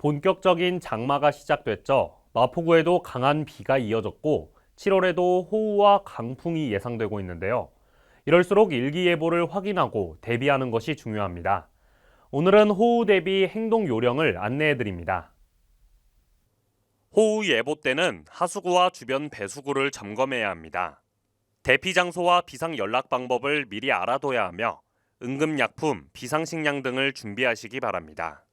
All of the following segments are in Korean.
본격적인 장마가 시작됐죠. 마포구에도 강한 비가 이어졌고 7월에도 호우와 강풍이 예상되고 있는데요. 이럴수록 일기예보를 확인하고 대비하는 것이 중요합니다. 오늘은 호우 대비 행동 요령을 안내해 드립니다. 호우 예보 때는 하수구와 주변 배수구를 점검해야 합니다. 대피 장소와 비상 연락 방법을 미리 알아둬야 하며 응급약품, 비상식량 등을 준비하시기 바랍니다.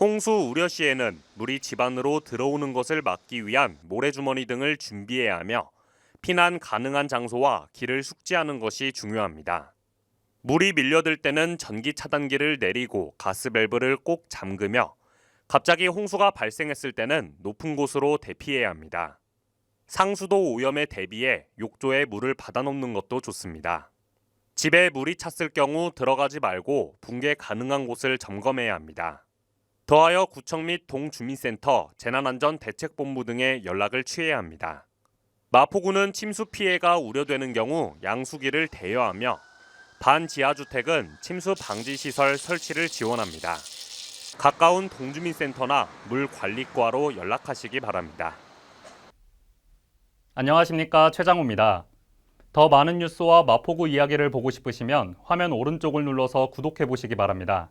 홍수 우려 시에는 물이 집 안으로 들어오는 것을 막기 위한 모래주머니 등을 준비해야 하며 피난 가능한 장소와 길을 숙지하는 것이 중요합니다. 물이 밀려들 때는 전기 차단기를 내리고 가스 밸브를 꼭 잠그며 갑자기 홍수가 발생했을 때는 높은 곳으로 대피해야 합니다. 상수도 오염에 대비해 욕조에 물을 받아놓는 것도 좋습니다. 집에 물이 찼을 경우 들어가지 말고 붕괴 가능한 곳을 점검해야 합니다. 더하여 구청 및 동주민센터, 재난안전대책본부 등에 연락을 취해야 합니다. 마포구는 침수 피해가 우려되는 경우 양수기를 대여하며 반지하주택은 침수 방지 시설 설치를 지원합니다. 가까운 동주민센터나 물관리과로 연락하시기 바랍니다. 안녕하십니까 최장우입니다. 더 많은 뉴스와 마포구 이야기를 보고 싶으시면 화면 오른쪽을 눌러서 구독해 보시기 바랍니다.